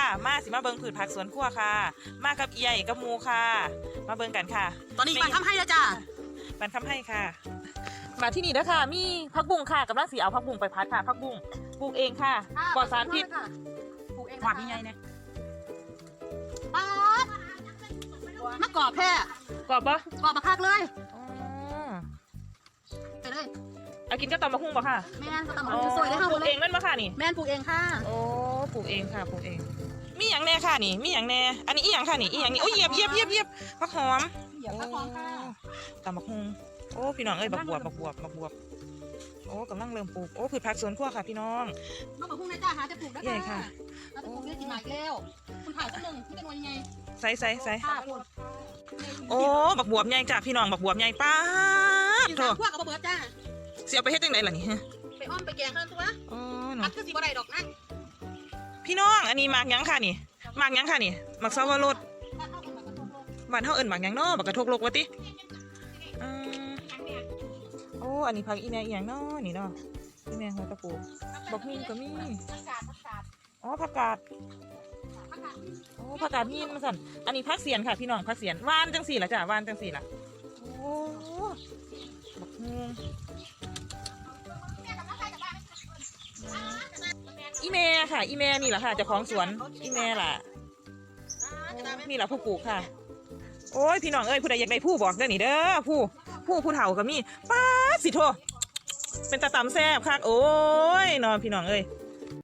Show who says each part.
Speaker 1: รั่วค่ะ มากับเอียกับหมูค่ะ มาเบิ่งกันค่ะ
Speaker 2: ตอนนี้ปานทำให้แล้วจ้า
Speaker 1: บันคำให้ค่ะ มาที่นี่นะคะมีพักบุ้งค่ะกำลังสีเอาพักบุ้งไปพัดค่ะพักบุ้งปลูกเองค่ะปลอดสารพิษ
Speaker 2: ปลูกเอง
Speaker 3: หวานยังไงเนี่ย
Speaker 2: ป๊าดมะกอกแพร่
Speaker 1: กรอบปะ
Speaker 2: กอกมาคักเลย
Speaker 1: อ๋อ
Speaker 2: ไปเลย
Speaker 1: เอากินก็ตำมะฮุ่งปะค่ะ
Speaker 2: แม่นก็ตำมันสวยได้
Speaker 1: ป
Speaker 2: ห้าห
Speaker 1: ลู
Speaker 2: ม
Speaker 1: ก
Speaker 2: ดเล
Speaker 1: เอยงนั่นปะค่ะนี่
Speaker 2: แม่นปลูกเองค่ะ
Speaker 1: โอ้ปลูกเองค่ะปลูกเองมี อย่างแน่ค่ะนี่ มีอย่างแน่ อันนี้อีหยังค่ะนี่อีหยังนี่โอ้ยเหยียบเหยียบเหยียบเหยียบผักหอม
Speaker 2: เหยียบมะกอกค่ะ
Speaker 1: ตำบักฮุงโอ้พี่น้องเอ้ยบักบวบบักบวบบักบวบโอ้กำลังเริ่มปลูกโอ้พืชผักสวนครัวค่ะพี่น้อง
Speaker 2: มะกอกพุ่งนะจ้าหาจะปลูกได้
Speaker 1: ใหญ่ค่ะ
Speaker 2: แล้วจะปลูกได้กี่หมายแล้วคุณถ่ายสักหนึ่งที่เป็นวันยังไง
Speaker 1: ใส่ใส่ใส่
Speaker 2: ค่ะคุณ
Speaker 1: โอ้บักบวบใหญ่จ้ะพี่น้องบักบวบใหญ่ป้าด
Speaker 2: กิน
Speaker 1: โถ
Speaker 2: สามพวกกับเบิร์ดจ้า
Speaker 1: เสียไปเฮ็ดจังไดล่ะนี่ฮะ
Speaker 2: ไปอ้อมไปแกงเท่านั้นตัว
Speaker 1: อ๋อ
Speaker 2: อั
Speaker 1: เนาะ
Speaker 2: ดคือสีบ่ได้ดอกนะ
Speaker 1: พี่น้องอันนี้หมากหยังค่ะนี่ หมากหยังค่ะนี่หมากซาวรส
Speaker 2: บ้านเท่ากันกับกระทงลง
Speaker 1: บ้านเฮาเอิ้นหมากหยังเนาะบักกระทกโลกวะติอืมโอ้อันนี้ผักอีแม่อีหยังเนาะนี่เนาะอีแม่หัวตะปูบักมีก็มี
Speaker 2: ผักกาดผักกาด
Speaker 1: อ๋อผักกาด
Speaker 2: ผักกาด
Speaker 1: โอ้ผักกาดมีนมาสั่นอันนี้ผักเสียนค่ะพี่น้องผักเสียนหวานจังสี่ล่ะจ้ะหวานจังสี่ล่ะโอ้บักฮวง อีแม่ค่ะ อีแม่นี่แหละค่ะเจ้าของสวนอีแม่ล่ะนี่แหละผู้ปลูกค่ะ โอ้ยพี่น้องเอ้ยผู้ใดอยากได้ผู้บอกเด้อนี่เด้อผู้ผู้ผู้เฒ่าก็มีป้าสิโทเป็นตาตำแซ่บคักโอ้ยนอนพี่น้องเอ้ย